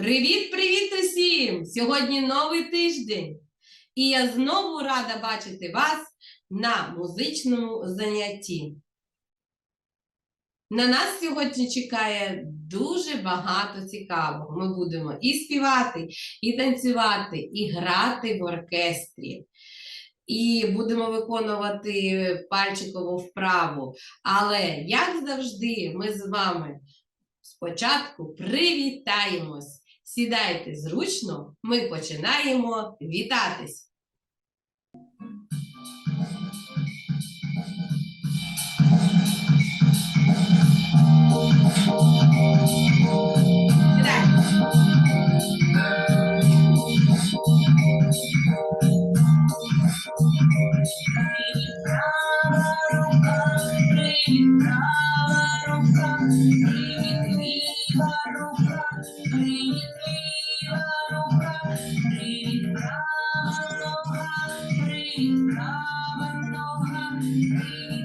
Привіт-привіт усім! Сьогодні новий тиждень. І я знову рада бачити вас на музичному занятті. На нас сьогодні чекає дуже багато цікавого. Ми будемо і співати, і танцювати, і грати в оркестрі. І будемо виконувати пальчикову вправу. Але, як завжди, ми з вами спочатку привітаємось. Сідайте зручно, ми починаємо вітатись. Ram Mohan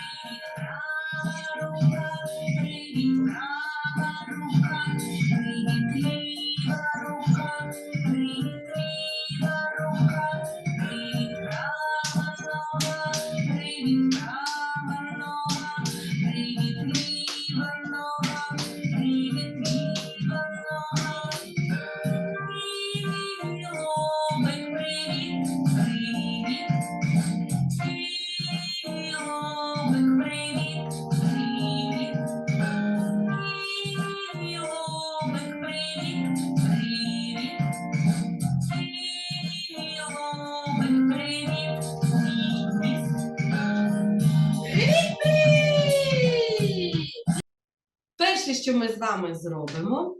Thank you. Що ми з вами зробимо,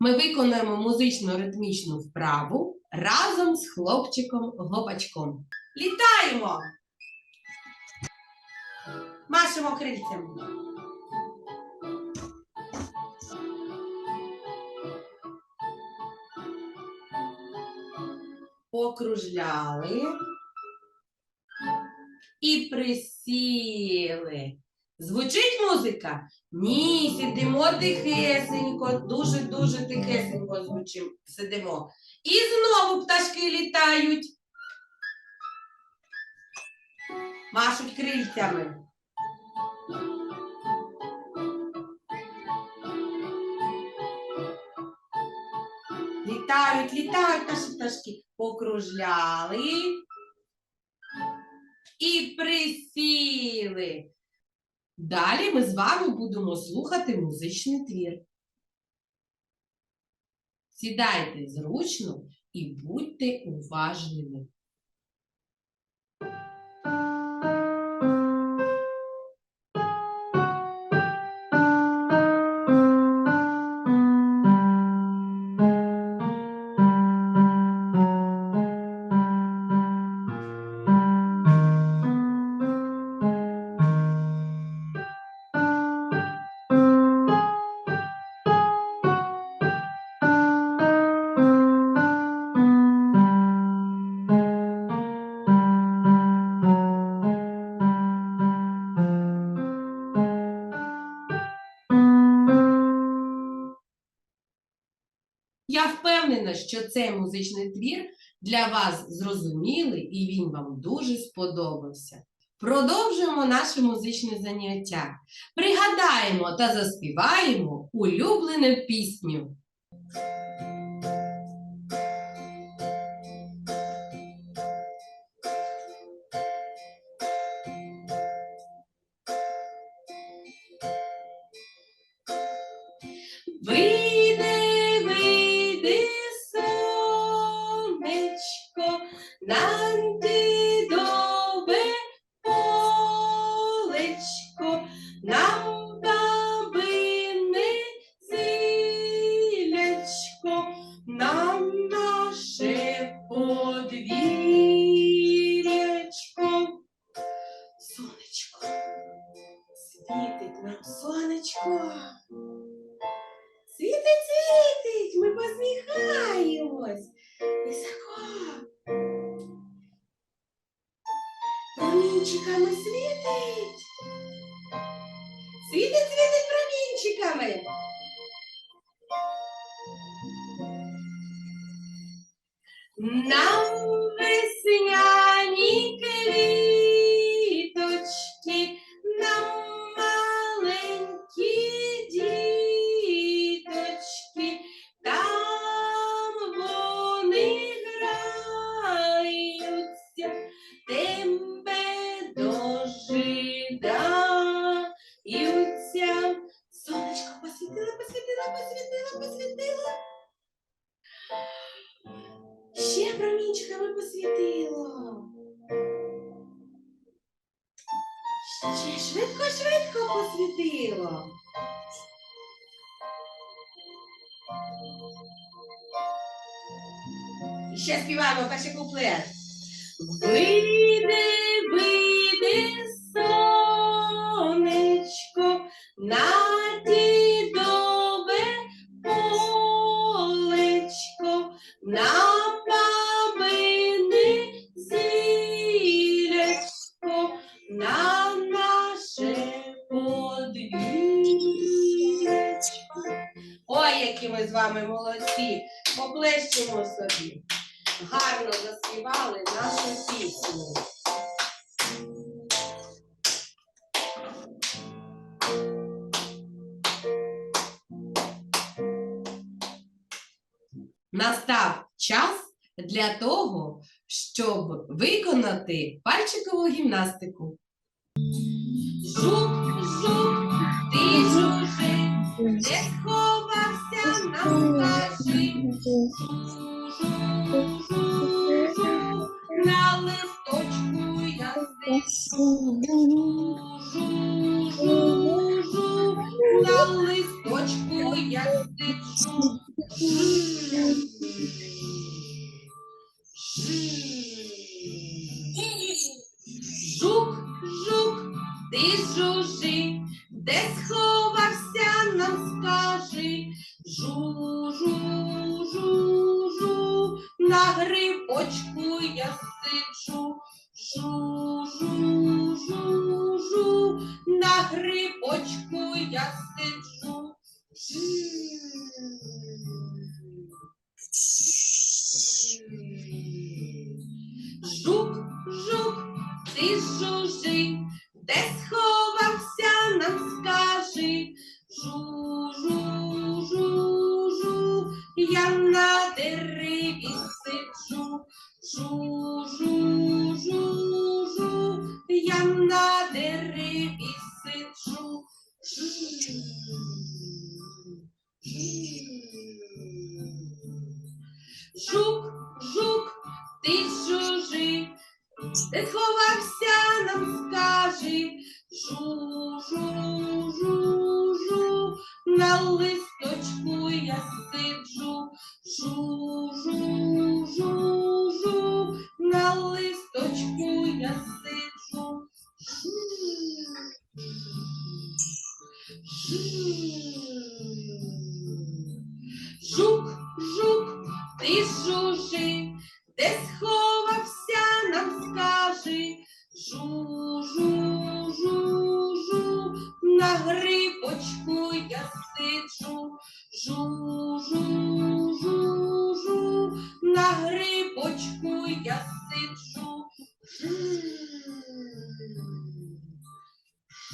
ми виконаємо музично-ритмічну вправу разом з хлопчиком Гопачком. Літаємо! Машемо крильцями. Покружляли і присіли. Звучить музика? Ні, сидимо тихесенько, дуже-дуже тихесенько звучимо, сидимо. І знову пташки літають. Машуть крильцями. Літають, літають наші пташки. Покружляли і присіли. Далі ми з вами будемо слухати музичний твір. Сідайте зручно і будьте уважними. Впевнена, що цей музичний твір для вас зрозумілий і він вам дуже сподобався. Продовжуємо наше музичне заняття. Пригадаємо та заспіваємо улюблену пісню. Não vizinhar. Швидко-швидко посвітило. І ще співаємо перший куплет. Вийди, вийди, сонечко, які ми з вами молодці! Поплещемо собі. Гарно заспівали нашу пісню. Настав час для того, щоб виконати пальчикову гімнастику. Жук, жук, ти жужи, де сховався, Thank you. Жу, жу, жу, жу, на грибочку я сиджу. Сиджу. Жу, жу, жу, жу, я criança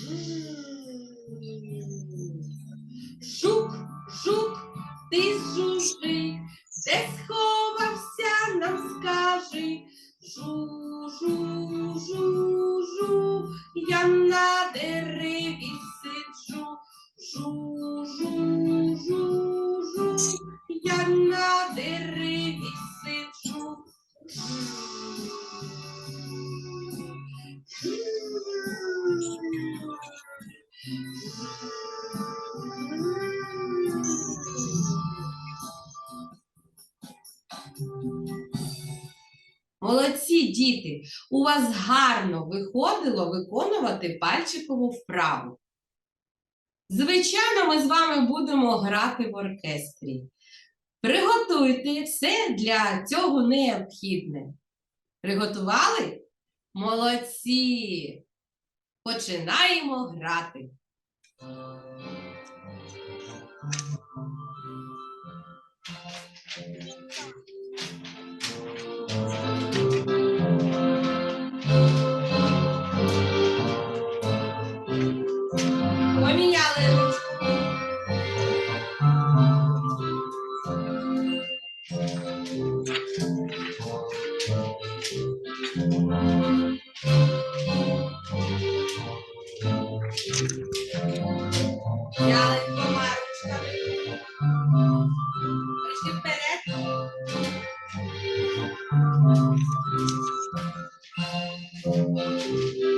Жук, Молодці діти, у вас гарно виходило виконувати пальчикову вправу. Звичайно, ми з вами будемо грати в оркестрі. Приготуйте все для цього необхідне. Приготували? Молодці! Починаємо грати. Поміняли Thank you.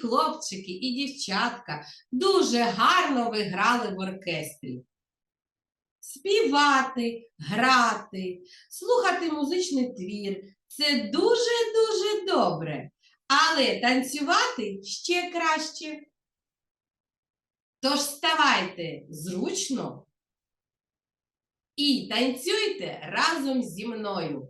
Хлопчики і дівчатка дуже гарно ви грали в оркестрі. Співати, грати, слухати музичний твір це дуже-дуже добре. але танцювати ще краще. Тож вставайте зручно і танцюйте разом зі мною.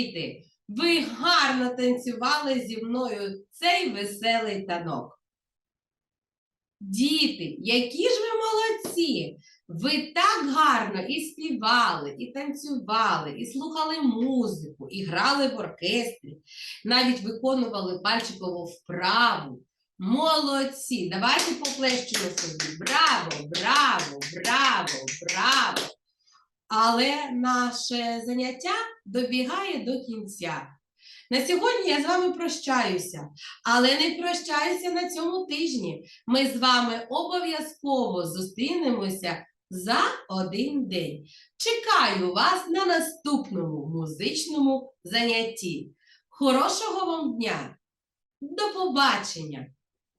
Діти! Ви гарно танцювали зі мною цей веселий танок. Діти, які ж ви молодці! Ви так гарно і співали, і танцювали, і слухали музику, і грали в оркестрі, навіть виконували пальчикову вправу. Молодці! Давайте поплещемо собі. Браво, браво, браво, браво! Але наше заняття добігає до кінця. На сьогодні я з вами прощаюся, але не прощаюся на цьому тижні. Ми з вами обов'язково зустрінемося за один день. Чекаю вас на наступному музичному занятті. Хорошого вам дня! До побачення!